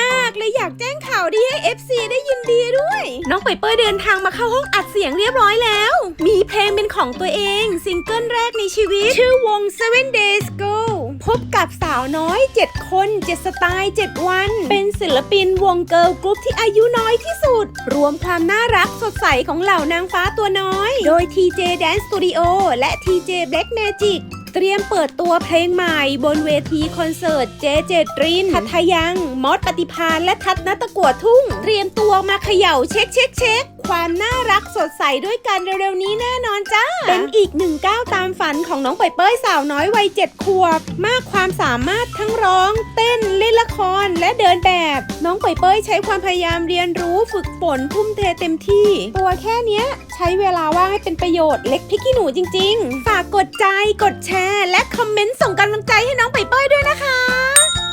มากเลยอยากแจ้งข่าวดีให้ FC ได้ยินดีด้วย น้องเปเปอร์เดินทางมาเข้าห้องอัดเสียงเรียบร้อยแล้ว มีเพลงเป็นของตัวเองซิงเกิลแรกในชีวิต ชื่อวง Seven Days Go พบกับสาวน้อย 7 คน 7 สไตล์ 7 วัน เป็นศิลปินวงเกิร์ลกรุ๊ปที่อายุน้อยที่สุด รวมความน่ารักสดใสของเหล่านางฟ้าตัวน้อย โดย TJ Dance Studio และ TJ Black Magic เตรียมเปิดตัวเพลงใหม่ บนเวทีคอนเสิร์ตเจเจตรินทัทยัง มอสปฏิพานและทัดนัตะกัวทุ่ง เตรียมตัวมาเขย่าเช็คเช็คเช็คความน่ารักสดใสด้วยกันเร็วๆนี้แน่นอนจ้า เป็นอีกหนึ่งก้าวตามฝันของน้องเปยเป้ยสาวน้อยวัยเจ็ดขวบ มากความสามารถทั้งร้องเต้น เล่นละครและเดินแบบ น้องเปยเป้ยใช้ความพยายามเรียนรู้ฝึกฝนทุ่มเทเต็มที่ ตัวแค่เนี้ย ใช้เวลาว่างให้เป็นประโยชน์เล็กพริกขี้หนูจริง ๆ ฝากกดใจกดแชร์ และคอมเมนต์ส่งกำลังใจให้น้องเปอย